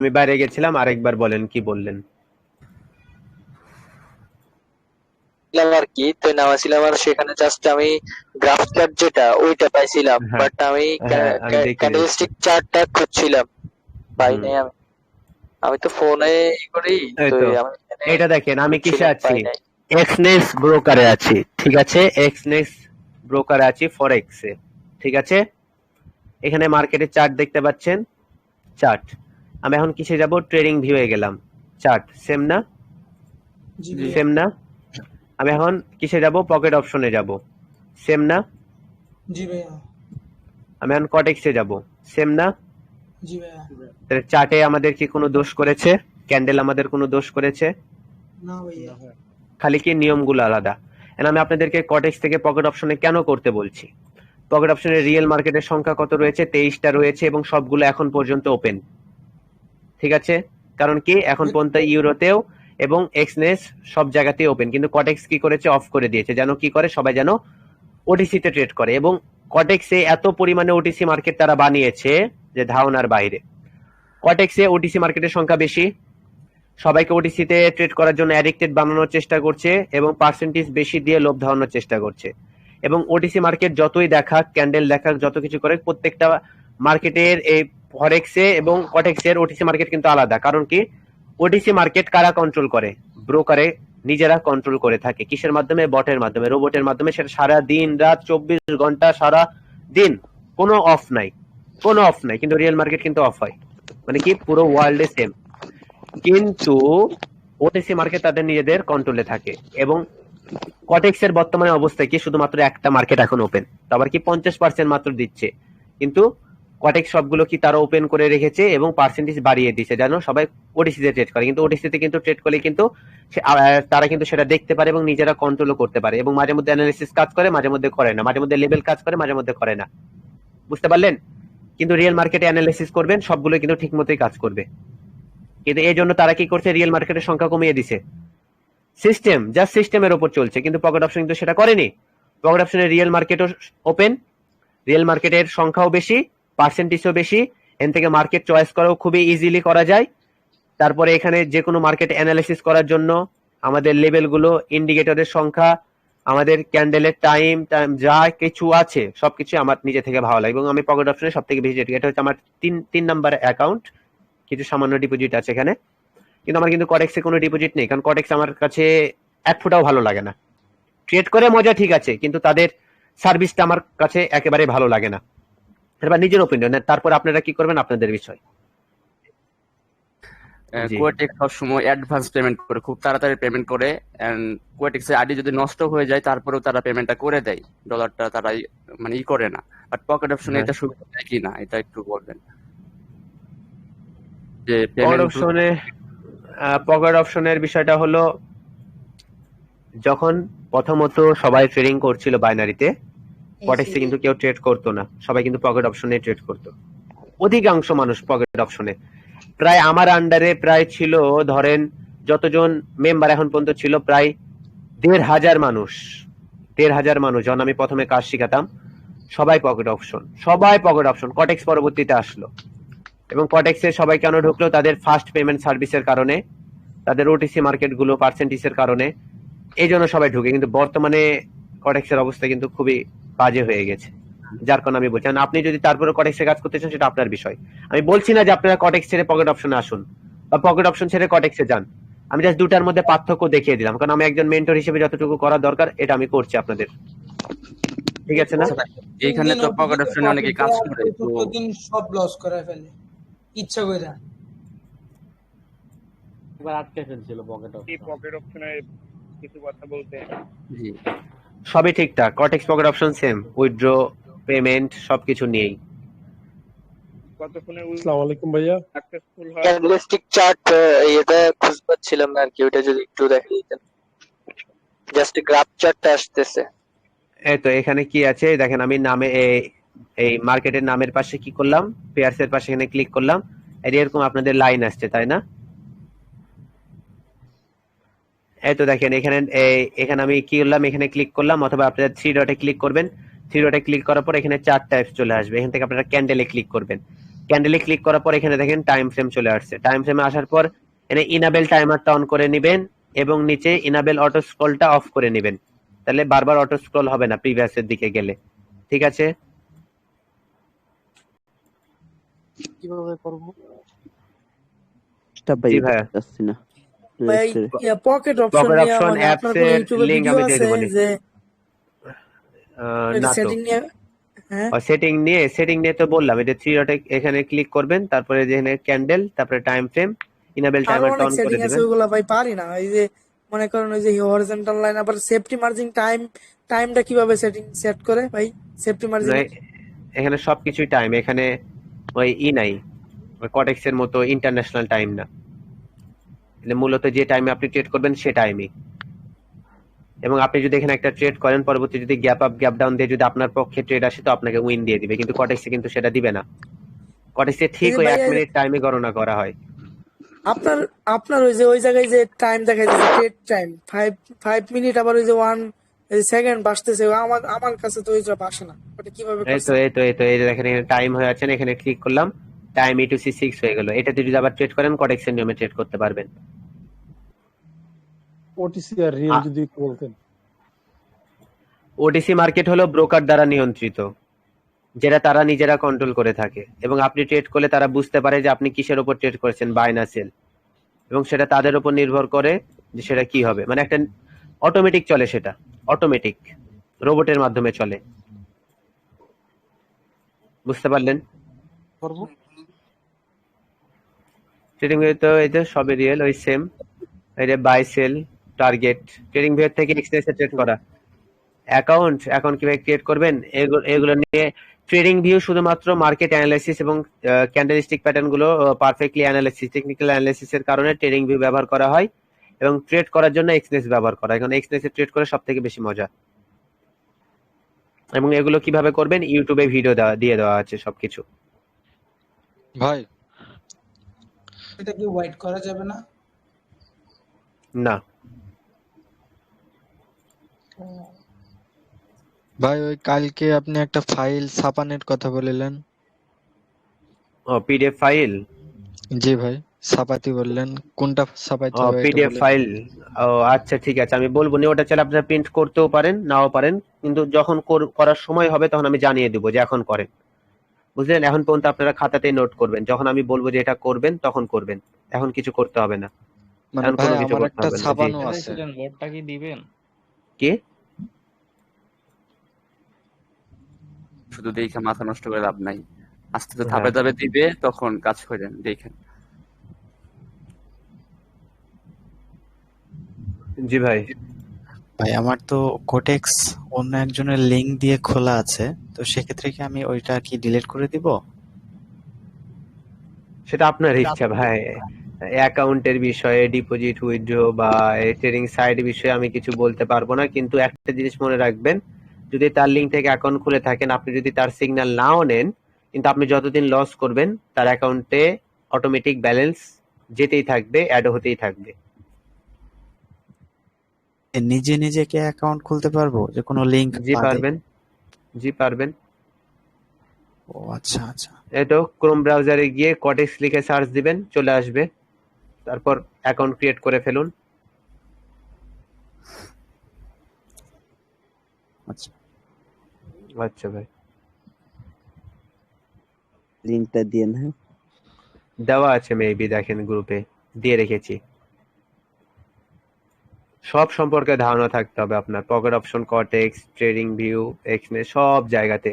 আমি বাইরে গেছিলাম আরেকবার বলেন কি বললেন? আর কি তো নামাছিলাম আর সেখানে জাস্ট আমি গ্রাফ চার্ট যেটা ওইটা পাইছিলাম হ্যাঁ। বাট আমি হ্যাঁ, আমি ক্যান্ডেলস্টিক চার্টটা খুঁজছিলাম পাই নাই আমি। আমি তো ফোনে করি এটা দেখেন আমি কিসে আছি? এক্সনেস ব্রোকারে আছি ঠিক আছে? এক্সনেস ব্রোকারে আছি ফরেক্সে ঠিক আছে? এখানে মার্কেটের চার্ট দেখতে পাচ্ছেন? চার্ট আমি এখন কিসে যাব? ট্রেডিং ভিউয়ে গেলাম। চার্ট সেম না? সেম না? আমি এখন কিসে যাব? পকেট অপশনে যাব। সেম না? জি ভাইয়া। আমি এখন কটেক্সে যাব। সেম না? জি ভাইয়া। তাহলে চার্টে আমাদের কি কোনো দোষ করেছে? ক্যান্ডেল আমাদের কোনো দোষ করেছে? না ভাইয়া। খালি কি নিয়মগুলো আলাদা? And আমি আপনাদেরকে কটেক্স থেকে পকেট অপশনে কেন করতে বলছি? পকেট অপশনে রিয়েল মার্কেটের সংখ্যা কত রয়েছে? তেইশটা রয়েছে এবং সবগুলো এখন পর্যন্ত ওপেন ঠিক আছে? কারণ কি? এখন পর্যন্ত ইউরোতেও এবং এক্সনেস সব জায়গাতেই ওপেন কিন্তু কটেক্স কি করেছে? অফ করে দিয়েছে। যেন কি করে? সবাই যেন ওটিসিতে ট্রেড করে। এবং কটেক্সে এত পরিমাণে ওটিসি মার্কেট তারা বানিয়েছে যে ধারণার বাইরে। কটেক্সে ওটিসি মার্কেটের সংখ্যা বেশি। সবাইকে ওটিসিতে ট্রেড করার জন্য অ্যাডিক্টেড বানানোর চেষ্টা করছে এবং পার্সেন্টেজ বেশি দিয়ে লোভ ধারণার চেষ্টা করছে। এবং ওটিসি মার্কেট যতই দেখাক ক্যান্ডেল দেখাক যত কিছু করে প্রত্যেকটা মার্কেটের এই ফরেক্সে এবং কটেক্সের ওটিসি মার্কেট কিন্তু আলাদা। কারণ কি? ওটিসি মার্কেট কারা কন্ট্রোল করে? ব্রোকারে নিজেরা কন্ট্রোল করে থাকে। কিসের মাধ্যমে? বটের মাধ্যমে। রোবটের মাধ্যমে সেটা সারা দিন, রাত, চব্বিশ ঘণ্টা, সারা দিন কোনো অফ নাই। কোনো অফ নাই। কিন্তু রিয়েল মার্কেট কিন্তু অফ হয়। মানে কি? পুরো ওয়ার্ল্ডে সেম কিন্তু ওটিসি মার্কেট তাদের নিজেদের কন্ট্রোলে থাকে। এবং কটেক্স এর বর্তমানে অবস্থা কি? শুধুমাত্র একটা মার্কেট এখন ওপেন আবার কি? পঞ্চাশ পার্সেন্ট মাত্র দিচ্ছে। কিন্তু কটেক্স সবগুলো কি তারা ওপেন করে রেখেছে এবং পার্সেন্টেজ বাড়িয়ে দিচ্ছে যেন সবাই ওটিসিতে ট্রেড করে। কিন্তু ওটিসিতে কিন্তু ট্রেড করলে কিন্তু তারা কিন্তু সেটা দেখতে পারে এবং নিজেরা কন্ট্রোলও করতে পারে। এবং মাঝে মধ্যে অ্যানালিসিস কাজ করে, মাঝে মধ্যে করে না। মাঝে মধ্যে লেভেল কাজ করে, মাঝে মধ্যে করে না। বুঝতে পারলেন? কিন্তু রিয়েল মার্কেটে অ্যানালিসিস করবেন, সবগুলো কিন্তু ঠিক মতোই কাজ করবে। কিন্তু এই জন্য তারা কি করছে? রিয়েল মার্কেটের সংখ্যা কমিয়ে দিছে। সিস্টেম যা সিস্টেমের উপর চলছে, কিন্তু পকেট অপশন কিন্তু সেটা করেনি। পকেট অপশনে রিয়েল মার্কেটও ওপেন রিয়েল মার্কেটের সংখ্যাও বেশি পার্সেন্টেজও বেশি এন থেকে মার্কেট চয়েস করাও খুবই ইজিলি করা যায়। তারপরে এখানে যে কোনো মার্কেট অ্যানালিসিস করার জন্য আমাদের লেভেলগুলো ইন্ডিকেটরের সংখ্যা, আমাদের ক্যান্ডেলের টাইম টাইম যা কিছু আছে সব সবকিছু আমার নিজে থেকে ভালো লাগে। এবং আমি পকেট অপশনে সব থেকে বেশি যেটা, এটা হচ্ছে আমার তিন তিন নাম্বার অ্যাকাউন্ট কিছু সামান্য ডিপোজিট আছে এখানে। কিন্তু আমার কিন্তু কটেক্সে কোনো ডিপোজিট নেই, কারণ কটেক্স আমার কাছে এক ফুটাও ভালো লাগে না। ট্রেড করে মজা ঠিক আছে, কিন্তু তাদের সার্ভিসটা আমার কাছে একেবারে ভালো লাগে না। এবার নিজের ওপিনিয়ন তারপর আপনারা কি করবেন আপনাদের বিষয় জি। কোয়েটেক্স সবসময় অ্যাডভান্স পেমেন্ট করে খুব তাড়াতাড়ি পেমেন্ট করে এন্ড কোয়েটেক্স এর আইডি যদি নষ্ট হয়ে যায় তারপরেও তারা পেমেন্টটা করে দেয় ডলারটা তারা মানে ই করে না বাট পকেট অপশনে। এটা সুবিধা দেয় কি না এটা একটু বলবেন যে পকেট পেমেন্ট অপশনে পকেট অপশনের বিষয়টা হলো যখন প্রথমত সবাই ট্রেডিং করছিল বাইনারিতে কটেক্সে কিন্তু কেউ ট্রেড করতো না? সবাই কিন্তু পকেট অপশনে ট্রেড করতো। অধিকাংশ মানুষ পকেট অপশনে প্রায় আমার আন্ডারে প্রায় ছিল ধরেন যতজন মেম্বার এখন পর্যন্ত ছিল প্রায় দেড় হাজার মানুষ। দেড় হাজার মানুষ যখন আমি প্রথমে কাজ শিখাতাম সবাই পকেট অপশন সবাই পকেট অপশন কটেক্স পরবর্তীতে আসলো। এবং কটেক্সে সবাই কেন ঢুকলো? তাদের ফাস্ট পেমেন্ট সার্ভিসের কারণে তাদের ওটিসি মার্কেটগুলো পার্সেন্টেজের কারণে এই জন্য সবাই ঢুকে। কিন্তু বর্তমানে কটেক্সের অবস্থা কিন্তু খুবই বাজে হয়ে গেছে। যার কারণে আমি বলছি আপনি যদি তারপরে কটেক্সে কাজ করতে চান সেটা আপনার বিষয়। আমি বলছি না যে আপনারা কটেক্স ছেড়ে পকেট অপশনে আসুন বা পকেট অপশন ছেড়ে কটেক্সে যান। আমি জাস্ট দুটার মধ্যে পার্থক্য দেখিয়ে দিলাম কারণ আমি একজন মেন্টর হিসেবে যতটুকু করা দরকার এটা আমি করছি আপনাদের। ঠিক আছে না? এইখানে তো পকেট অপশনে অনেকে কাজ করে তো প্রতিদিন সব লস করে ফেলে? ইচ্ছা করে। এবার আটকে ফেলছিল পকেট অপশন এই পকেট অপশনে কিছু কথা বলতে। জি। সবই ঠিকঠাক। Quotex pocket option same withdraw payment সবকিছু নিয়েই। কতক্ষণে আসসালামু আলাইকুম ভাইয়া। সাকসেসফুল হয়। ক্যান্ডেলস্টিক চার্ট এটা খুঁজে পাচ্ছিলাম না আর কি ওটা যদি একটু দেখে দিতেন জাস্ট গ্রাফ চার্টটা আসতেছে। এই তো এখানে কি আছে? দেখেন আমি নামে এই- এই মার্কেটের নামের পাশে কি করলাম? পেয়ার্স এর পাশে এখানে ক্লিক করলাম। এই এরকম আপনাদের লাইন আসছে তাই না? এই তো দেখেন এখানে এখানে আমি কি করলাম? এখানে ক্লিক করলাম অথবা আপনারা থ্রি ডটে ক্লিক করবেন। থ্রি ডটে ক্লিক করার পর এখানে চার টাইপস চলে আসবে। এখান থেকে আপনারা ক্যান্ডেলে ক্লিক করবেন। ক্যান্ডেলে ক্লিক করার পর এখানে দেখেন টাইম ফ্রেম চলে আসছে। টাইম ফ্রেমে আসার পর এখানে ইনাবেল টাইমারটা অন করে নেবেন এবং নিচে ইনাবেল অটো স্ক্রলটা অফ করে নেবেন। তাহলে বারবার অটো স্ক্রল হবে না প্রিভিয়াসের দিকে গেলে। ঠিক আছে? কীভাবে করব? ভাই না। পকেট অপশন এর আমি দিয়ে যে না সেটিং নিয়ে হ্যাঁ সেটিং নিয়ে সেটিং নিয়ে তো বললাম এটা থ্রি ডটে এখানে ক্লিক করবেন তারপরে যেখানে ক্যান্ডেল তারপরে টাইম ফ্রেম ইনাবেল আরও অন করে সেটিং আছে ভাই পারি না। এই যে মনে করেন ওই যে হরিজন্টাল লাইন আবার সেফটি মার্জিন টাইম টাইমটা কীভাবে সেটিং সেট করে ভাই? সেফটি মার্জিন এখানে সবকিছুই টাইম এখানে ওই ই নাই। ওই কটেক্স এর মতো ইন্টারন্যাশনাল টাইম না। মানে মূলত যে টাইমে আপনি ট্রেড করবেন সে টাইমই এবং আপনি যদি এখানে একটা ট্রেড করেন পরবর্তী যদি গ্যাপ আপ গ্যাপ ডাউন দিয়ে যদি আপনার পক্ষে ট্রেড আসে তো আপনাকে উইন দিয়ে দিবে। কিন্তু কটেক্সে কিন্তু সেটা দিবে না। কটেক্সে ঠিক ওই এক মিনিট টাইমে গণনা করা হয়। আপনার আপনার ওই যে ওই জায়গায় যে টাইম দেখা যাচ্ছে trade time five five minute আবার ওই যে ওয়ান সেকেন্ড বাসতেছে আমার আমার কাছে তো ওইটা বাসে না। ওটা কীভাবে এই তো এই তো এই তো এই দেখেন এখানে টাইম হয়ে আছে না, এখানে ক্লিক করলাম। Time E two C six হয়ে গেল। এটাতে যদি আবার ট্রেড করেন কটেক্সের নিয়মে ট্রেড করতে পারবেন। ওটিসি আর রিয়েল যদি বলতেন। ওটিসি মার্কেট হলো ব্রোকার দ্বারা নিয়ন্ত্রিত যেটা তারা নিজেরা কন্ট্রোল করে থাকে। এবং আপনি ট্রেড করলে তারা বুঝতে পারে যে আপনি কিসের উপর ট্রেড করেছেন বাই না সেল এবং সেটা তাদের উপর নির্ভর করে যে সেটা কি হবে। মানে একটা অটোমেটিক চলে সেটা। অটোমেটিক রোবটের মাধ্যমে চলে। বুঝতে পারলেন? করব? ট্রেডিং ভিউ তো এই যে সবই রিয়েল ওই সেম যে buy sell target trading view থেকে এক্সপ্রেসে ট্রেড করা। অ্যাকাউন্ট অ্যাকাউন্ট কীভাবে ক্রিয়েট করবেন? এগুলো নিয়ে ট্রেডিং ভিউ শুধুমাত্র মার্কেট অ্যানালাইসিস এবং ক্যান্ডেলস্টিক প্যাটার্নগুলো পারফেক্টলি অ্যানালাইসিস টেকনিক্যাল অ্যানালাইসিস এর কারণে ট্রেডিং ভিউ ব্যবহার করা হয় এবং ট্রেড করার জন্য এক্সনেস ব্যবহার করা কারণ এক্সনেসে ট্রেড করে সব থেকে বেশি মজা। এবং এগুলো কীভাবে করবেন? ইউটিউবে ভিডিও দিয়ে দেওয়া আছে সবকিছু। ভাই এটা কি হোয়াইট করা যাবে না? না। ভাই ওই কালকে আপনি একটা ফাইল ছাপানোর কথা বলিলেন। ও পিডিএফ ফাইল জি ভাই ছাপাতে বললেন। কোনটা ছাপাইতে ও হবে পিডিএফ ফাইল ও আচ্ছা ঠিক আছে। আমি বলব না ওটা চাইলে আপনারা প্রিন্ট করতেও পারেন নাও পারেন। কিন্তু যখন করার সময় হবে তখন আমি জানিয়ে দেবো যে এখন করেন। বুঝলেন? এখন পর্যন্ত আপনারা খাতাতে নোট করবেন। যখন আমি বলব যে এটা করবেন তখন করবেন। এখন কিছু করতে হবে না। মানে এখন কোনো কিছু করতে হবে। ছাপানো আছে। কি দিবেন? কি? শুধু দেখে মাথা নষ্ট করে লাভ নাই। আস্তে আস্তে হ্যাঁ। ধাপে ধাপে দিবে তখন কাজ করেন দেখেন। জি ভাই। ভাই, আমার তো কোটেক্স অন্য একজনের লিংক দিয়ে খোলা আছে, তো সেক্ষেত্রে কি আমি ওইটা কি ডিলিট করে দিব? সেটা আপনার ইচ্ছা ভাই। অ্যাকাউন্টের বিষয়ে ডিপোজিট উইথড্র বা ট্রেডিং সাইড বিষয়ে আমি কিছু বলতে পারব না, কিন্তু একটা জিনিস মনে রাখবেন, যদি তার লিঙ্ক থেকে অ্যাকাউন্ট খুলে থাকেন, আপনি যদি তার সিগন্যাল নাও নেন, কিন্তু আপনি যতদিন লস করবেন, তার অ্যাকাউন্টে অটোমেটিক ব্যালেন্স যেতেই থাকবে অ্যাড হতেই থাকবে। নিজে নিজে কি অ্যাকাউন্ট খুলতে পারব? যে কোনো লিংক জি পারবেন। জি পারবেন। ও আচ্ছা আচ্ছা। এই তো ক্রোম ব্রাউজারে গিয়ে কটেক্স লিখে সার্চ দিবেন চলে আসবে। তারপর অ্যাকাউন্ট ক্রিয়েট করে ফেলুন। আচ্ছা। আচ্ছা ভাই। লিঙ্কটা দিয়ে হ্যাঁ দেওয়া আছে মেবি দেখেন গ্রুপে দিয়ে রেখেছি। সব সম্পর্কে ধারণা থাকতে হবে আপনার। Pocket option Quotex trading view এক্সনে সব জায়গাতে।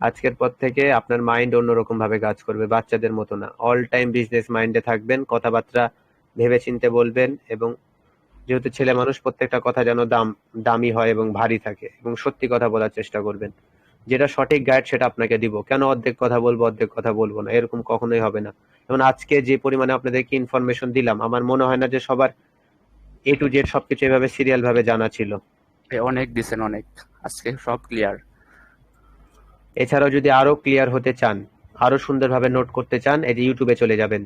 আজকের পর থেকে আপনার মাইন্ড অন্যরকম ভাবে কাজ করবে, বাচ্চাদের মতো না। অল টাইম বিজনেস মাইন্ডে থাকবেন, কথাবার্তা ভেবে চিনতে বলবেন এবং যেহেতু ছেলে মানুষ, প্রত্যেকটা কথা যেন দাম, দামি হয় এবং ভারী থাকে এবং সত্যি কথা বলার চেষ্টা করবেন। যেটা সঠিক গাইড সেটা আপনাকে দিব। কেন অর্ধেক কথা বলব, অর্ধেক কথা বলব না? এরকম কখনোই হবে না। যেমন আজকে যে পরিমাণে আপনাদেরকে ইনফরমেশন দিলাম, আমার মনে হয় না যে সবার এ টু জেড সবকিছু এভাবে সিরিয়াল ভাবে জানা ছিল। অনেক দিছেন অনেক। আজকে সব ক্লিয়ার এছাড়াও যদি আরও ক্লিয়ার হতে চান আরও সুন্দরভাবে নোট করতে চান এই যে ইউটিউবে চলে যাবেন।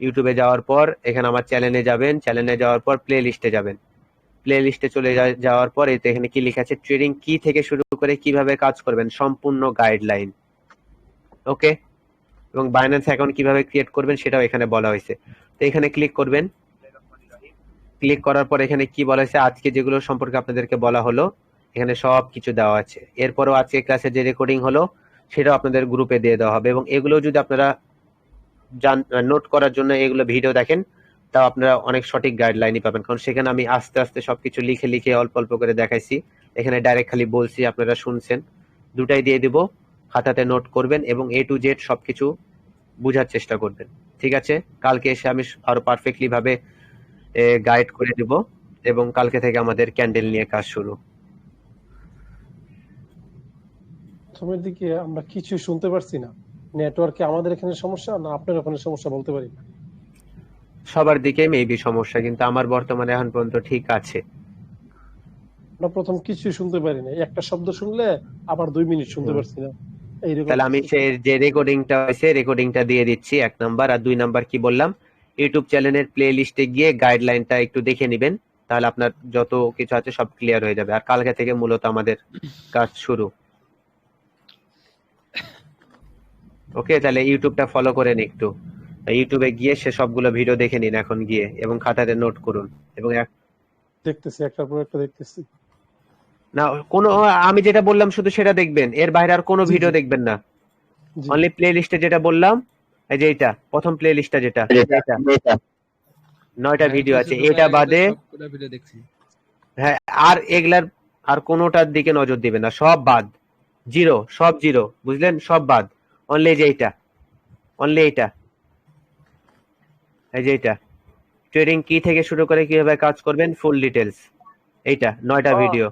ইউটিউবে যাওয়ার পর এখানে আমার চ্যানেলে যাবেন। চ্যানেলে যাওয়ার পর প্লে লিস্টে যাবেন। প্লে লিস্টে চলে যাওয়ার পর এতে এখানে কি লেখা আছে? ট্রেডিং কি থেকে শুরু করে কীভাবে কাজ করবেন? সম্পূর্ণ গাইডলাইন ওকে এবং বাইন্যান্স অ্যাকাউন্ট কীভাবে ক্রিয়েট করবেন সেটাও এখানে বলা হয়েছে। তো এখানে ক্লিক করবেন। ক্লিক করার পর এখানে কি বলা হয়েছে? আজকে যেগুলো সম্পর্কে আপনাদেরকে বলা হলো, এখানে সব কিছু দেওয়া আছে। এরপরও আজকে ক্লাসে যে রেকর্ডিং হলো, সেটাও আপনাদের গ্রুপে দিয়ে দেওয়া হবে এবং এগুলো যদি আপনারা জান নোট করার জন্য এগুলো ভিডিও দেখেন, তাও আপনারা অনেক সঠিক গাইডলাইনই পাবেন। কারণ সেখানে আমি আস্তে আস্তে সবকিছু লিখে লিখে অল্প অল্প করে দেখাইছি। এখানে ডাইরেক্ট খালি বলছি, আপনারা শুনছেন। দুটাই দিয়ে দিব, খাতাতে নোট করবেন এবং এ টু জেড সবকিছু বোঝার চেষ্টা করবেন। ঠিক আছে? কালকে এসে আমি আরও পারফেক্টলি ভাবে গাইড করে দিব এবং কালকে থেকে আমাদের ক্যান্ডেল নিয়ে কাজ শুরু। প্রথমের দিকে আমরা কিছু শুনতে পারছি না। নেটওয়ার্কে আমাদের এখানে সমস্যা না আপনার ওখানে সমস্যা বলতে পারি? না সবার দিকে মেবি সমস্যা কিন্তু আমার বর্তমানে এখন পর্যন্ত ঠিক আছে। আমরা প্রথম কিছু শুনতে পারি না একটা শব্দ শুনলে আবার দুই মিনিট শুনতে পারছি না। তাহলে আমি যে রেকর্ডিংটা হয়েছে রেকর্ডিংটা দিয়ে দিচ্ছি এক নাম্বার আর দুই নাম্বার কি বললাম? ইউটিউব চ্যানেলের প্লে লিস্টে গিয়ে গাইডলাইনটা একটু দেখে নেবেন তাহলে আপনার যত কিছু আছে সব ক্লিয়ার হয়ে যাবে। আর কালকে থেকে মূলত আমাদের কাজ শুরু। ওকে তাহলে ইউটিউবটা ফলো করেন একটু। ইউটিউবে গিয়ে সে সবগুলো ভিডিও দেখে নিন এখন গিয়ে এবং খাতাতে নোট করুন। এবং এক- দেখতেছি একটার পর একটা দেখতেছি। না কোনো আমি যেটা বললাম শুধু সেটা দেখবেন। এর বাইরে আর কোনো ভিডিও দেখবেন না। অনলি প্লে লিস্টে যেটা বললাম এই যে এটা প্রথম প্লে লিস্টটা যেটা নয়টা ভিডিও আছে এটা বাদে হ্যাঁ আর এগুলার আর কোনোটার দিকে নজর দিবে না সব বাদ। জিরো সব জিরো বুঝলেন? সব বাদ। অনলি যে এইটা। অনলি এইটা। এই যে এইটা। ট্রেডিং কি থেকে শুরু করে কীভাবে কাজ করবেন? ফুল ডিটেলস এইটা নয়টা ভিডিও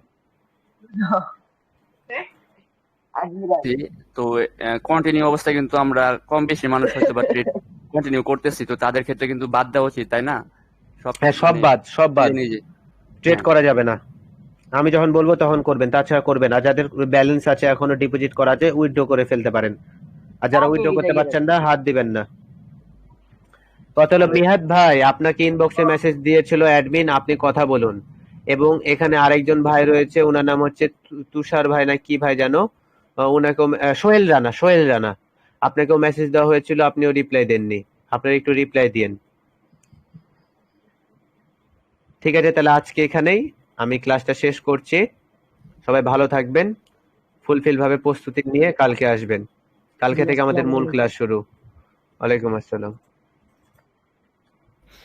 তো কন্টিনিউ অবস্থায় কিন্তু আমরা কম বেশি মানুষ হয়তো বা ট্রেড কন্টিনিউ করতেছি তো তাদের ক্ষেত্রে কিন্তু বাদ দেওয়া উচিত তাই না? সব হ্যাঁ সব মানে বাদ সব বাদ। ট্রেড হ্যাঁ। করা যাবে না। আমি যখন বলব তখন করবেন তাছাড়া করবেন আর যাদের ব্যালেন্স আছে এখনও ডিপোজিট করা আছে উইথড্র করে ফেলতে পারেন। আর যারা উইথড্র করতে পারছেন না হাত দিবেন না। কথা হলো মিহাদ ভাই আপনাকে ইনবক্সে মেসেজ দিয়েছিল অ্যাডমিন আপনি কথা বলুন। এবং এখানে আরেকজন ভাই রয়েছে ওনার নাম হচ্ছে তুষার ভাই না কি ভাই জানো আহ, ওনাকেও সোহেল রানা সোহেল রানা। আপনাকেও মেসেজ দেওয়া হয়েছিল আপনিও রিপ্লাই দেননি। আপনার একটু রিপ্লাই দিন ঠিক আছে তাহলে আজকে এখানেই। আমি ক্লাসটা শেষ করছি। সবাই ভালো থাকবেন। ফুলফিল ভাবে প্রস্তুতি নিয়ে কালকে আসবেন। কালকে থেকে আমাদের মূল ক্লাস শুরু। ওয়ালাইকুম আসসালাম।